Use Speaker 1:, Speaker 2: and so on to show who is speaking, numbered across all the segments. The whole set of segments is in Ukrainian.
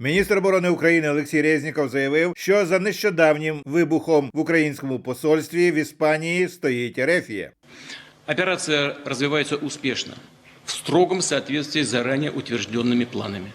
Speaker 1: Міністр оборони України Олексій Резніков заявив, що за нещодавнім вибухом в українському посольстві в Іспанії стоїть Ерефія.
Speaker 2: Операція розвивається успішно в строгому соответствии з зарані утвердженими планами.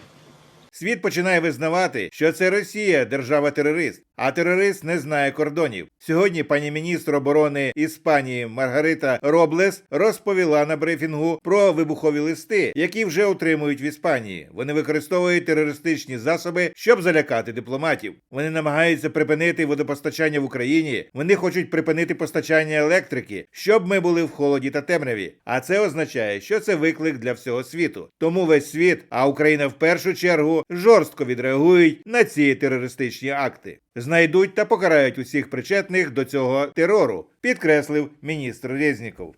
Speaker 1: Світ починає визнавати, що це Росія держава-терорист, а терорист не знає кордонів. Сьогодні пані міністр оборони Іспанії Маргарита Роблес розповіла на брифінгу про вибухові листи, які вже отримують в Іспанії. Вони використовують терористичні засоби, щоб залякати дипломатів. Вони намагаються припинити водопостачання в Україні. Вони хочуть припинити постачання електрики, щоб ми були в холоді та темряві. А це означає, що це виклик для всього світу. Тому весь світ, а Україна в першу чергу, жорстко відреагують на ці терористичні акти. Знайдуть та покарають усіх причетних до цього терору, підкреслив міністр Резніков.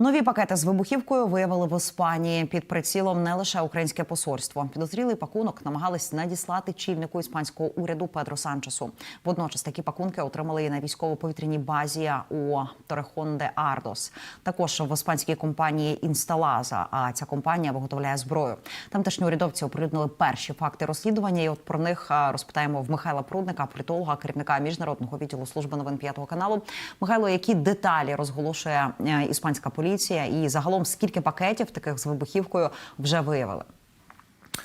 Speaker 3: Нові пакети з вибухівкою виявили в Іспанії під прицілом не лише українське посольство. Підозрілий пакунок намагались надіслати чільнику іспанського уряду Педро Санчесу. Водночас такі пакунки отримали і на військово-повітряній базі у Торехон де Ардос. Також в іспанській компанії Інсталаза. А ця компанія виготовляє зброю. Тамтешні урядовці оприлюднили перші факти розслідування. І от про них розпитаємо в Михайла Прудника, політолога, керівника міжнародного відділу служби новин п'ятого каналу. Михайло, які деталі розголошує е, іспанська поліція, і загалом скільки пакетів таких з вибухівкою вже виявили?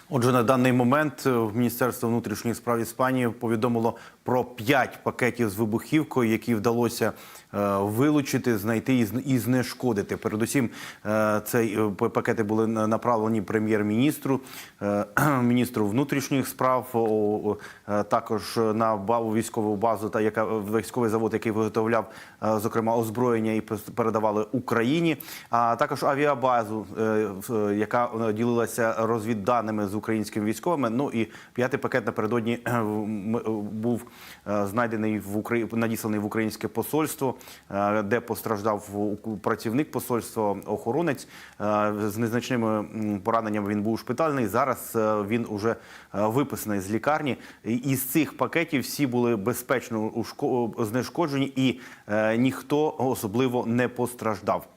Speaker 4: Отже, на даний момент в Міністерство внутрішніх справ Іспанії повідомило про п'ять пакетів з вибухівкою, які вдалося е, вилучити, знайти і знешкодити. Передусім, е, цей е, пакети були на- направлені прем'єр-міністру, е, міністру внутрішніх справ, е, також на баву військову базу та яка військовий завод, який виготовляв е, зокрема озброєння і передавали Україні, а також авіабазу, е, е, яка е, ділилася розвідданими з українськими військовими. Ну і п'ятий пакет напередодні е, е, був е, знайдений в Украї... надісланий в українське посольство, е, де постраждав працівник посольства, охоронець Е, з незначними пораненнями. Він був шпитальний. Зараз е, він уже е, виписаний з лікарні. Із цих пакетів всі були безпечно знешкоджені, і е, ніхто особливо не постраждав.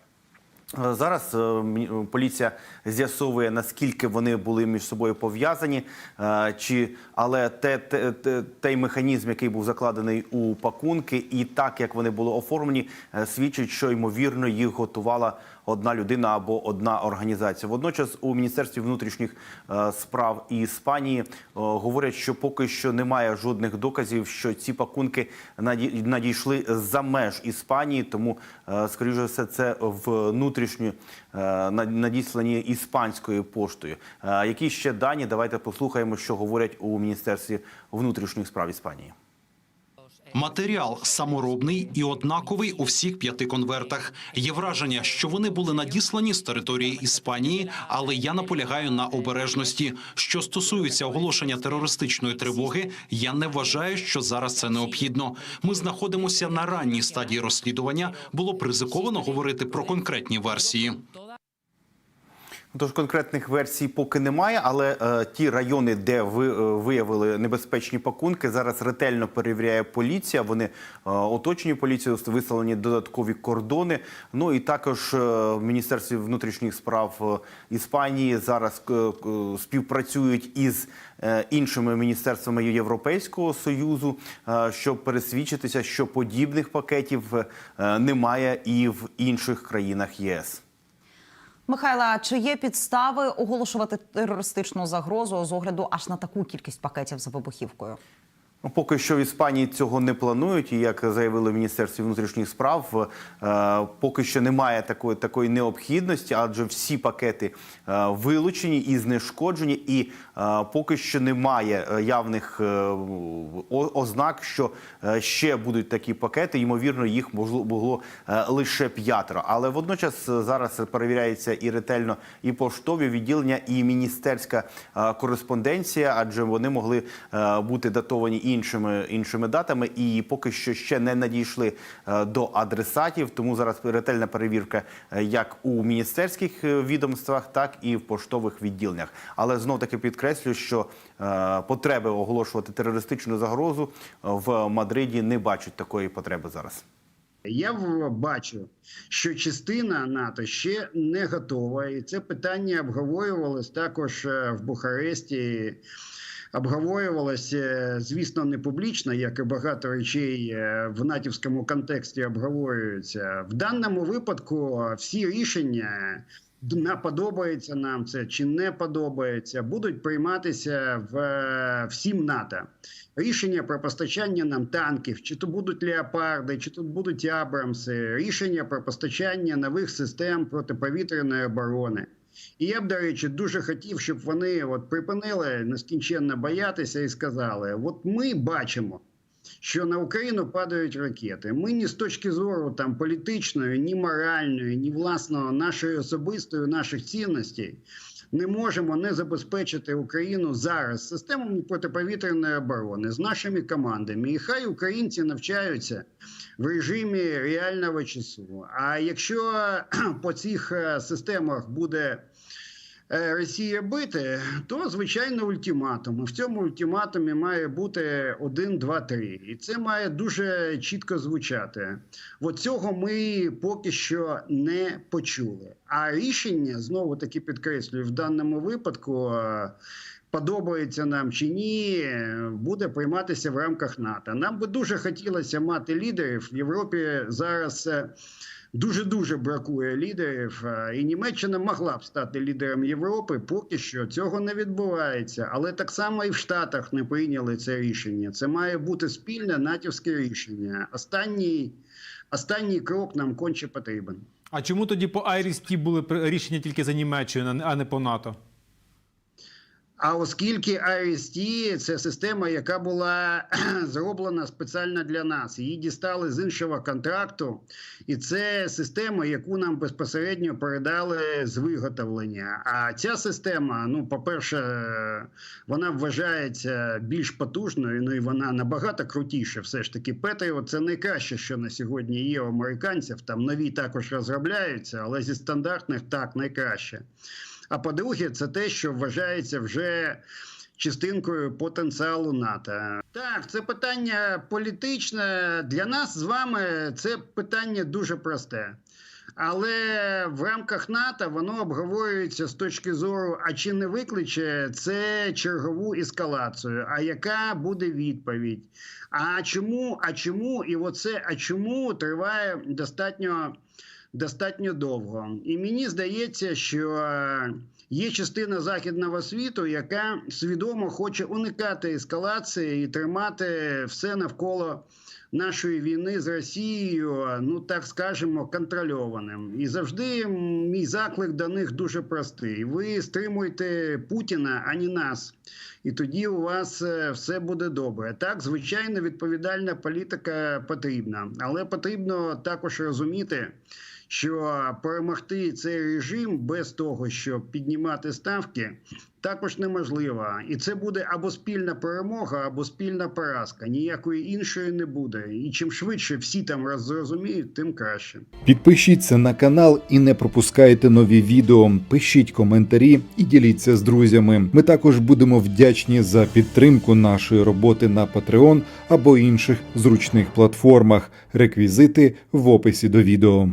Speaker 4: Е, Зараз е, поліція з'ясовує наскільки вони були між собою пов'язані, е, чи але те, те, той механізм, який був закладений у пакунки, і так як вони були оформлені, е, свідчить, що ймовірно їх готувала одна людина або одна організація. Водночас у міністерстві внутрішніх е, справ Іспанії е, говорять, що поки що немає жодних доказів, що ці пакунки наді- надійшли за меж Іспанії, тому е, скоріше все це внутрішньо на- надіслані іспанською поштою. Які ще дані? Давайте послухаємо, що говорять у міністерстві внутрішніх справ Іспанії.
Speaker 5: Матеріал саморобний і однаковий у всіх п'яти конвертах. Є враження, що вони були надіслані з території Іспанії, але я наполягаю на обережності. Що стосується оголошення терористичної тривоги, я не вважаю, що зараз це необхідно. Ми знаходимося на ранній стадії розслідування. Було б ризиковано говорити про конкретні версії.
Speaker 4: Тож конкретних версій поки немає, але е, ті райони, де ви е, виявили небезпечні пакунки, зараз ретельно перевіряє поліція. Вони е, оточені поліцією, виставлені додаткові кордони. Ну і також е, в міністерстві внутрішніх справ е, Іспанії зараз е, е, співпрацюють із е, іншими міністерствами Європейського союзу, е, щоб пересвідчитися, що подібних пакетів е, немає і в інших країнах ЄС.
Speaker 3: Михайла, чи є підстави оголошувати терористичну загрозу з огляду аж на таку кількість пакетів з вибухівкою?
Speaker 4: Ну, Поки що в Іспанії цього не планують, і як заявили в Міністерстві внутрішніх справ, е, поки що немає такої такої необхідності, адже всі пакети е, вилучені і знешкоджені, і е, поки що немає явних ознак, що ще будуть такі пакети. Ймовірно, їх було лише п'ятеро. Але водночас зараз перевіряється і ретельно і поштові відділення, і міністерська кореспонденція, адже вони могли бути датовані іншими іншими датами, і поки що ще не надійшли е, до адресатів. Тому зараз ретельна перевірка е, як у міністерських е, відомствах, так і в поштових відділеннях. Але знов таки підкреслю, що потреби оголошувати терористичну загрозу в Мадриді не бачать такої потреби зараз.
Speaker 6: Я бачу, що частина НАТО ще не готова, і це питання обговорювалось також в Бухаресті обговорювалося, звісно, не публічно, як і багато речей е, в натівському контексті обговорюються. В даному випадку всі рішення. На подобається нам це чи не подобається, будуть прийматися в е, всім НАТО. Рішення про постачання нам танків, чи то будуть леопарди, чи тут будуть Абрамси, рішення про постачання нових систем протиповітряної оборони. І я б, до речі, дуже хотів, щоб вони от припинили нескінченно боятися і сказали: от ми бачимо, що на Україну падають ракети. Ми ні з точки зору там політичної, ні моральної, ні власного нашої особистої, наших цінностей не можемо не забезпечити Україну зараз системами протиповітряної оборони з нашими командами. І хай українці навчаються в режимі реального часу. А якщо по цих е, системах буде Росія бити, то звичайно ультиматум. В цьому ультиматумі має бути 1, 2, 3. І це має дуже чітко звучати. От цього ми поки що не почули. А рішення знову таки підкреслюю в даному випадку. е, Подобається нам чи ні, буде прийматися в рамках НАТО. Нам би дуже хотілося мати лідерів в Європі зараз. Дуже дуже бракує лідерів, е, і Німеччина могла б стати лідером Європи. Поки що цього не відбувається. Але так само і в Штатах не прийняли це рішення. Це має бути спільне натівське рішення. Останній, останній крок нам конче потрібен.
Speaker 7: А чому тоді по IRIS-T були рішення тільки за Німеччину, а не по НАТО?
Speaker 6: А оскільки IST – це система, яка була зроблена спеціально для нас, її дістали з іншого контракту, і це система, яку нам безпосередньо передали з виготовлення. А ця система, ну, по-перше, вона вважається більш потужною, ну і вона набагато крутіша. Все ж таки, Петріо це найкраще, що на сьогодні є у американців. Там нові також розробляються, але зі стандартних так найкраще. А по-друге, це те, що вважається вже частинкою потенціалу НАТО. Так, це питання політичне. Для нас з вами це питання дуже просте. Але в рамках НАТО воно обговорюється з точки зору, а чи не викличе це чергову ескалацію? А яка буде відповідь? А чому? А чому? І оце а чому триває достатньо достатньо довго. І мені здається, що е, є частина західного світу, яка свідомо хоче уникати ескалації і тримати все навколо нашої війни з Росією, ну так скажемо, контрольованим. І завжди мій заклик до них дуже простий: ви стримуйте Путіна, а не нас. І тоді у вас е, все буде добре. Так, звичайно, відповідальна політика потрібна, але потрібно також розуміти, що перемогти цей режим без того, щоб піднімати ставки, також неможливо. І це буде або спільна перемога, або спільна поразка. Ніякої іншої не буде. І чим швидше всі там роз- зрозуміють, тим краще.
Speaker 8: Підпишіться на канал і не пропускайте нові відео. Пишіть коментарі і діліться з друзями. Ми також будемо вдячні за підтримку нашої роботи на Patreon або інших зручних платформах. Реквізити в описі до відео.